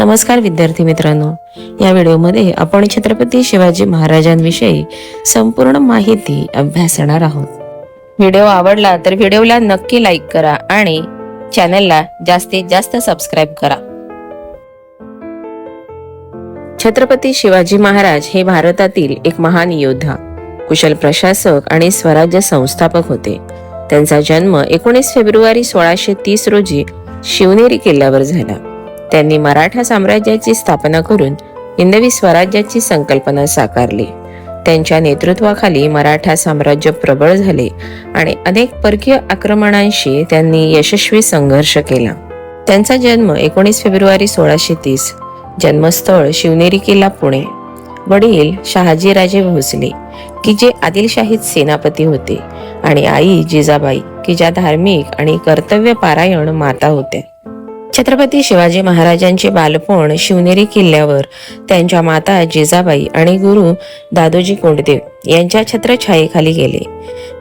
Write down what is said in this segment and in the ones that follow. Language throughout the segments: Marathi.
नमस्कार विद्यार्थी मित्रांनो. या व्हिडिओमध्ये आपण छत्रपती शिवाजी महाराजांविषयी संपूर्ण माहिती अभ्यासणार आहोत. व्हिडिओ आवडला तर व्हिडिओला नक्की लाईक करा आणि चॅनलला जास्तीत जास्त सबस्क्राईब करा. छत्रपती शिवाजी महाराज हे भारतातील एक महान योद्धा कुशल प्रशासक आणि स्वराज्य संस्थापक होते. त्यांचा जन्म एकोणीस फेब्रुवारी सोळाशे तीस रोजी शिवनेरी किल्ल्यावर झाला. त्यांनी मराठा साम्राज्याची स्थापना करून हिंदवी स्वराज्याची संकल्पना साकारली. त्यांच्या नेतृत्वाखाली मराठा साम्राज्य प्रबळ झाले आणि अनेक परकीय आक्रमणांशी त्यांनी यशस्वी संघर्ष केला. त्यांचा जन्म एकोणीस फेब्रुवारी सोळाशे तीस. जन्मस्थळ शिवनेरी किल्ला पुणे. वडील शहाजीराजे भोसले की जे आदिलशाहीत सेनापती होते आणि आई जिजाबाई की ज्या धार्मिक आणि कर्तव्य पारायण माता होत्या. छत्रपती शिवाजी महाराजांचे बालपण शिवनेरी किल्ल्यावर त्यांच्या माता जिजाबाई आणि गुरु दादोजी कोंडदेव यांच्या छत्रछायेखाली गेले.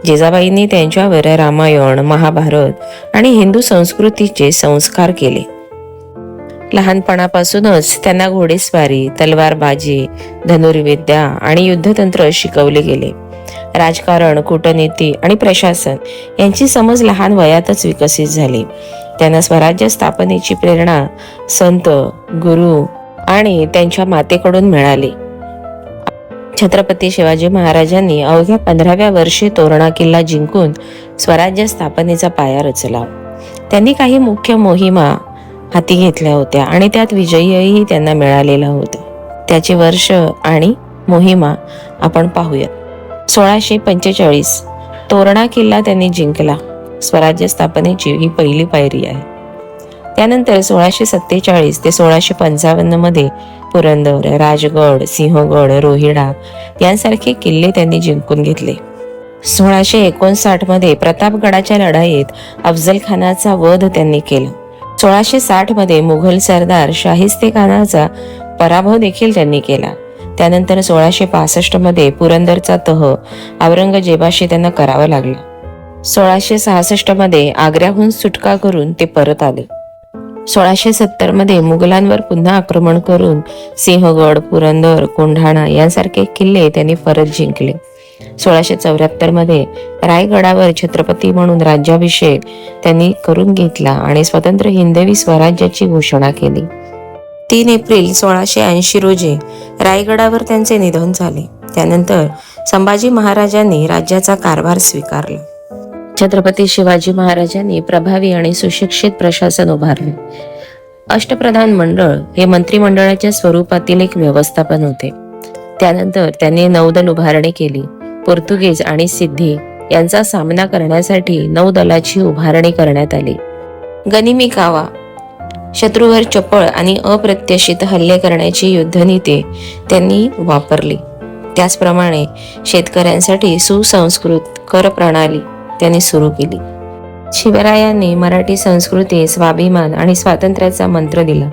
जिजाबाईंनी त्यांच्यावर रामायण महाभारत आणि हिंदू संस्कृतीचे संस्कार केले. लहानपणापासूनच त्यांना घोडेस्वारी तलवारबाजी धनुर्विद्या आणि युद्धतंत्र शिकवले गेले. राजकारण कूटनीती आणि प्रशासन यांची समज लहान वयातच विकसित झाली. त्यांना स्वराज्य स्थापनेची प्रेरणा संत गुरु आणि त्यांच्या मातेकडून मिळाली. छत्रपती शिवाजी महाराजांनी अवघ्या पंधराव्या वर्षी तोरणा किल्ला जिंकून स्वराज्य स्थापनेचा पाया रचला. त्यांनी काही मुख्य मोहिमा हाती घेतल्या होत्या आणि त्यात विजयही त्यांना मिळालेला होता. त्याचे वर्ष आणि मोहिमा आपण पाहूयात. सोळाशे पंचेचाळीस तोरणा किल्ला त्यांनी जिंकला. स्वराज्य स्थापनेची ही पहिली पायरी आहे. त्यानंतर सोळाशे सत्तेचाळीस ते सोळाशे पंचावन्नमध्ये पुरंदर राजगड सिंहगड रोहिडा यांसारखे किल्ले त्यांनी जिंकून घेतले. सोळाशे एकोणसाठमध्ये प्रतापगडाच्या लढाईत अफजल खानाचा वध त्यांनी केला. सोळाशे साठमध्ये मुघल सरदार शाहिस्ते खानाचा पराभव देखील त्यांनी केला. त्यानंतर सोळाशे पासष्टमध्ये पुरंदरचा तह औरंगजेबाशी त्यांना करावा लागला. सोळाशे सहासष्टमध्ये आग्र्याहून सुटका करून ते परत आले. सोळाशे सत्तरमध्ये मुघलांवर पुन्हा आक्रमण करून सिंहगड पुरंदर कोंढाणा यांसारखे किल्ले त्यांनी परत जिंकले. सोळाशे चौऱ्याहत्तरमध्ये रायगडावर छत्रपती म्हणून राज्याभिषेक त्यांनी करून घेतला आणि स्वतंत्र हिंदवी स्वराज्याची घोषणा केली. तीन एप्रिल सोळाशे ऐंशी रोजी रायगडावर त्यांचे निधन झाले. त्यानंतर संभाजी महाराजांनी राज्याचा कारभार स्वीकारला. छत्रपती शिवाजी महाराजांनी प्रभावी आणि सुशिक्षित प्रशासन उभारले. अष्टप्रधान मंडळ हे मंत्रिमंडळाच्या स्वरूपातील एक व्यवस्थापन होते. त्यानंतर त्यांनी नौदल उभारणी केली. पोर्तुगीज आणि सिद्धी यांचा सामना करण्यासाठी नौदलाची उभारणी करण्यात आली. गनिमी कावा शत्रूवर चपळ आणि अप्रत्याशित हल्ले करण्याची युद्धनीती त्यांनी वापरली. त्याचप्रमाणे शेतकऱ्यांसाठी सुसंस्कृत कर प्रणाली त्यांनी सुरू केली. शिवरायांनी मराठी संस्कृती स्वाभिमान आणि स्वातंत्र्याचा मंत्र दिला.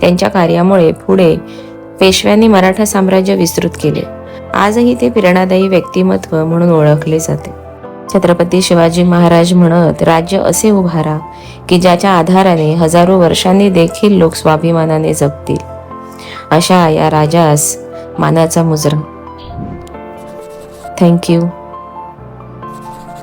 त्यांच्या कार्यामुळे पुढे पेशव्यांनी मराठा साम्राज्य विस्तृत केले. आजही ते प्रेरणादायी व्यक्तिमत्व म्हणून ओळखले जाते. छत्रपती शिवाजी महाराज म्हणत राज्य असे उभारा की ज्याच्या आधाराने हजारो वर्षांनी देखील लोक स्वाभिमानाने जगतील. अशा या राजास मानाचा मुजरा थँक्यू